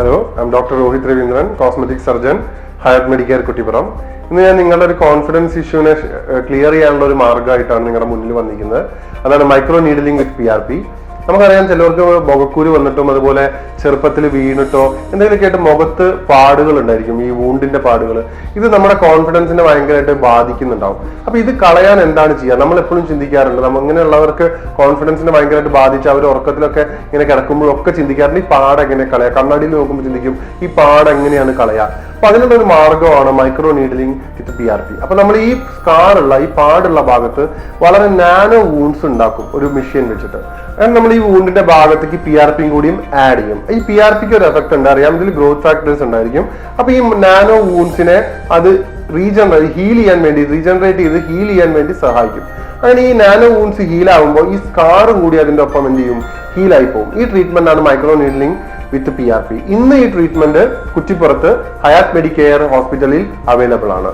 Hello I am doctor Rohit Raveendran cosmetic surgeon hair medical Kuttippuram ഇന്ന് ഞാൻ നിങ്ങളുടെ ഒരു കോൺഫിഡൻസ് ഇഷ്യൂവിനെ ക്ലിയർ ചെയ്യാനുള്ള ഒരു മാർഗമായിട്ടാണ് നിങ്ങളുടെ മുന്നിൽ വന്നിരിക്കുന്നത്. അതാണ് micro needling with P R P നമുക്കറിയാം ചിലവർക്ക് മുഖക്കൂര് വന്നിട്ടും അതുപോലെ ചെറുപ്പത്തിൽ വീണിട്ടോ എന്തെങ്കിലും ആയിട്ട് മുഖത്ത് പാടുകൾ ഉണ്ടായിരിക്കും ഈ വൂണ്ടിന്റെ പാടുകൾ. ഇത് നമ്മുടെ കോൺഫിഡൻസിനെ ഭയങ്കരമായിട്ട് ബാധിക്കുന്നുണ്ടാവും. അപ്പൊ ഇത് കളയാൻ എന്താണ് ചെയ്യുക? നമ്മൾ എപ്പോഴും ചിന്തിക്കാറുണ്ട് നമ്മൾ ഇങ്ങനെയുള്ളവർക്ക് കോൺഫിഡൻസിനെ ഭയങ്കരമായിട്ട് ബാധിച്ച് അവർ ഉറക്കത്തിലൊക്കെ ഇങ്ങനെ കിടക്കുമ്പോഴൊക്കെ ചിന്തിക്കാറുണ്ട് ഈ പാട് എങ്ങനെ കളയാ? കണ്ണാടിയിൽ നോക്കുമ്പോൾ ചിന്തിക്കും ഈ പാട് എങ്ങനെയാണ് അപ്പൊ അതിനുള്ള ഒരു മാർഗമാണ് micro needling with P R P അപ്പൊ നമ്മൾ ഈ സ്കാറുള്ള ഈ പാടുള്ള ഭാഗത്ത് വളരെ നാനോ വൂൺസ് ഉണ്ടാക്കും ഒരു മെഷീൻ വെച്ചിട്ട്. അങ്ങനെ നമ്മൾ ഈ വൂണ്ടിന്റെ ഭാഗത്തേക്ക് പി ആർ പിയും കൂടിയും ആഡ് ചെയ്യും. ഈ പി ആർ പിക്ക് ഒരു എഫക്ട് ഉണ്ട് അറിയാം. ഇതിൽ ഗ്രോത്ത് ഫാക്ടേഴ്സ് ഉണ്ടായിരിക്കും. അപ്പൊ ഈ നാനോ വൂൺസിനെ അത് റീജനറേറ്റ് ഹീൽ ചെയ്യാൻ വേണ്ടി റീജനറേറ്റ് ചെയ്ത് ഹീൽ ചെയ്യാൻ വേണ്ടി സഹായിക്കും. അങ്ങനെ ഈ നാനോ വൂൺസ് ഹീൽ ആവുമ്പോൾ ഈ സ്കാറും കൂടി അതിന്റെ ഒപ്പം എന്ത് ചെയ്യും? ഹീലായി പോകും. ഈ ട്രീറ്റ്മെന്റ് ആണ് micro needling with P R P ഇന്ന് ഈ ട്രീറ്റ്മെന്റ് കുറ്റിപ്പുറത്ത് ഹയാത്ത് മെഡിക്കെയർ ഹോസ്പിറ്റലിൽ അവൈലബിൾ ആണ്.